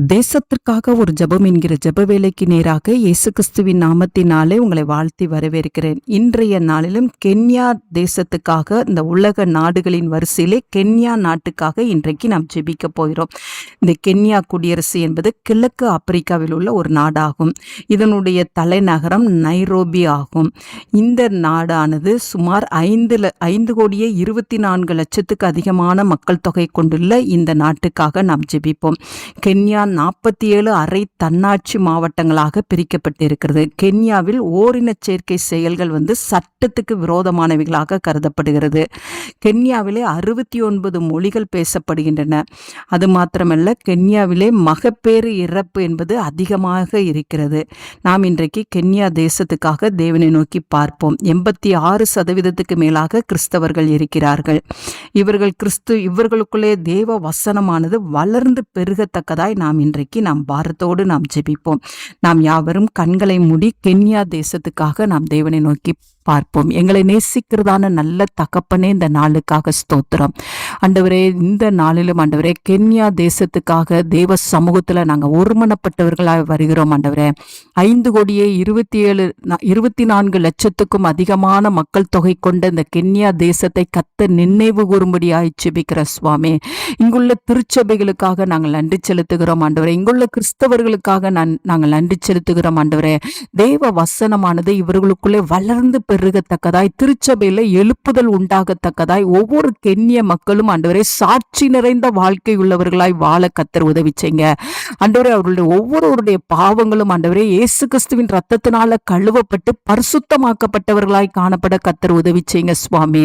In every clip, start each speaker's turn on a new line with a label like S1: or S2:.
S1: தேசத்திற்காக ஒரு ஜெபம் என்கிற ஜப வேலைக்கு நேராக இயேசு கிறிஸ்துவின் நாமத்தினாலே உங்களை வாழ்த்தி வரவேற்கிறேன். இன்றைய நாளிலும் கென்யா தேசத்துக்காக இந்த உலக நாடுகளின் வரிசையிலே கென்யா நாட்டுக்காக இன்றைக்கு நாம் ஜெபிக்க போகிறோம். இந்த கென்யா குடியரசு என்பது கிழக்கு ஆப்பிரிக்காவில் உள்ள ஒரு நாடாகும். இதனுடைய தலைநகரம் நைரோபி ஆகும். இந்த நாடானது சுமார் ஐந்து ல- ஐந்து கோடியே இருபத்தி நான்கு லட்சத்துக்கு அதிகமான மக்கள் தொகை கொண்டுள்ள இந்த நாட்டுக்காக நாம் ஜெபிப்போம். கென்யா நாற்பத்தி ஏழு அரை தன்னாட்சி மாவட்டங்களாக பிரிக்கப்பட்டிருக்கிறது. கென்யாவில் ஓரினச் சேர்க்கை செயல்கள் வந்து சட்டத்துக்கு விரோதமானவைகளாக கருதப்படுகிறது. கென்யாவிலே அறுபத்தி ஒன்பது மொழிகள் பேசப்படுகின்றன. அது மாத்திரமல்ல கென்யாவிலே மகப்பேறு இறப்பு என்பது அதிகமாக இருக்கிறது. நாம் இன்றைக்கு கென்யா தேசத்துக்காக தேவனை நோக்கி பார்ப்போம். எண்பத்தி ஆறு சதவீதத்துக்கு மேலாக கிறிஸ்தவர்கள் இருக்கிறார்கள். இவர்கள் கிறிஸ்து இவர்களுக்குள்ளே தேவ வசனமானது வளர்ந்து பெருகத்தக்கதாய் நாம் இன்றைக்கு நாம் பாரத்தோடு நாம் ஜெபிப்போம். நாம் யாவரும் கண்களை மூடி கென்யா தேசத்துக்காக நாம் தேவனை நோக்கி பார்ப்போம். எங்களை நேசிக்கிறதான நல்ல தகப்பனே இந்த நாளுக்காக ஸ்தோத்திரம். ஆண்டவரே இந்த நாளிலும் ஆண்டவரே கென்யா தேசத்துக்காக தேவ சமூகத்தில் நாங்கள் ஒருமனப்பட்டவர்களாக வருகிறோம் ஆண்டவரே. ஐந்து கோடியே இருபத்தி ஏழு இருபத்தி நான்கு லட்சத்துக்கும் அதிகமான மக்கள் தொகை கொண்ட இந்த கென்யா தேசத்தை கத்த நினைவு கூறும்படியாய் ஜெபிக்கிற சுவாமி. இங்குள்ள திருச்சபைகளுக்காக நாங்கள் நன்றி செலுத்துகிறோம் ஆண்டவரே. இங்குள்ள கிறிஸ்தவர்களுக்காக நான் நாங்கள் நன்றி செலுத்துகிறோம் ஆண்டவரே. தேவ வசனமானது இவர்களுக்குள்ளே வளர்ந்து பெருகத்தக்கதாய் திருச்சபையில எழுப்புதல் உண்டாகத்தக்கதாய் ஒவ்வொரு கென்னிய மக்களும் ஆண்டவரே சாட்சி நிறைந்த வாழ்க்கை உள்ளவர்களாய் வாழ கத்தர் உதவி செய்யுங்க ஆண்டவரே அவர்களுடைய ஒவ்வொருவருடைய பாவங்களும் ஆண்டவரே இயேசு கிறிஸ்துவின் ரத்தத்தினால கழுவப்பட்டு பரிசுத்தமாக்கப்பட்டவர்களாய் காணப்பட கத்தர் உதவி செய்யுங்க சுவாமி.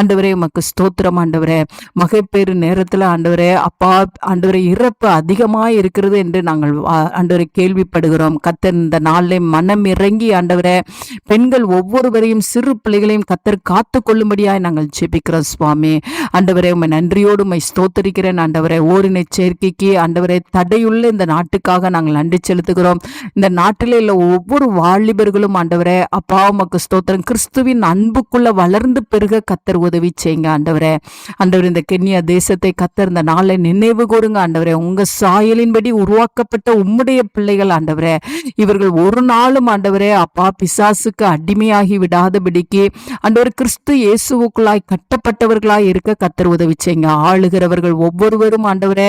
S1: ஆண்டவரே உமக்கு ஸ்தோத்திரம் ஆண்டவரே. மகைப்பேறு நேரத்துல ஆண்டவரே அப்பா ஆண்டவரே இறப்பு அதிகமாய் இருக்கிறது என்று நாங்கள் ஆண்டவரை கேள்விப்படுகிறோம். கத்தர் இந்த நாளில் மனம் இறங்கி ஆண்டவரே பெண்கள் ஒவ்வொருவரையும் சிறு பிள்ளைகளையும் கத்தர் காத்து கொள்ளும்படியாய் நாங்கள் ஜெபிக்கிறோம் சுவாமி. ஆண்டவரே உண்மை நன்றியோடு உண்மை ஸ்தோத்தரிக்கிறேன். ஆண்டவரே ஓரினை சேர்க்கைக்கு ஆண்டவரே தடையுள்ள இந்த நாட்டுக்காக நாங்கள் நன்றி செலுத்துகிறோம். இந்த நாட்டில் உள்ள ஒவ்வொரு வாலிபர்களும் ஆண்டவரே அப்பா உமக்கு ஸ்தோத்திரம். கிறிஸ்துவின் அன்புக்குள்ள வளர்ந்து பெருக கத்தர் உதவி செய்யுங்க ஆண்டவரே. ஆண்டவர் இந்த கென்யா தேசத்தை கத்தர் இந்த நாளை நினைவு கூறுங்க ஆண்டவரே. உங்க சாயலின்படி உருவாக்கப்பட்ட உம்முடைய பிள்ளைகள் ஆண்டவரே. இவர்கள் ஒரு நாளும் ஆண்டவரே அப்பா பிசாசுக்கு அடிமையாகி இல்லாதபடிக்கு ஆண்டவர் கிறிஸ்து இயேசுவுக்குள்ளாய் கட்டப்பட்டவர்களாய் இருக்க கத்தர் உதவி செய்யுங்க ஆளுகிறவர்கள் ஒவ்வொருவரும் ஆண்டவரே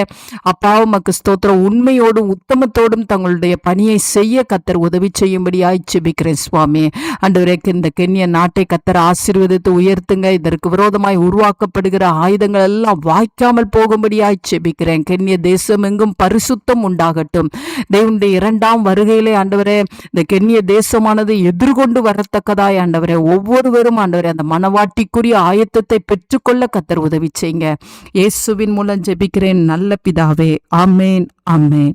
S1: அப்பாவும் உமக்கு ஸ்தோத்திரம். உண்மையோடும் உத்தமத்தோடும் தங்களுடைய பணியை செய்ய கத்தர் உதவி செய்யும்படியாய் ஜெபிக்கிறேன் சுவாமி. ஆண்டவரே இந்த கென்ய நாட்டை கத்தர் ஆசீர்வதித்து உயர்த்துங்க. இதற்கு விரோதமாய் உருவாக்கப்படுகிற ஆயுதங்கள் எல்லாம் வாய்க்காமல் போகும்படியாய் ஜெபிக்கிறேன். கென்ய தேசம் எங்கும் பரிசுத்தம் உண்டாகட்டும். தேவனுடைய இரண்டாம் வருகையிலே ஆண்டவரே இந்த கென்ய தேசமானது எதிர்கொண்டு வரத்தக்கதாய் ஆண்டவரே ஒவ்வொருவரும் ஆண்டவரே அந்த மனவாட்டிக்குரிய ஆயத்தத்தை பெற்றுக்கொள்ள கத்தர் உதவி செய்யுங்க. இயேசுவின் மூலம் ஜெபிக்கிறேன். நல்ல பிதாவே. ஆமேன் ஆமேன்.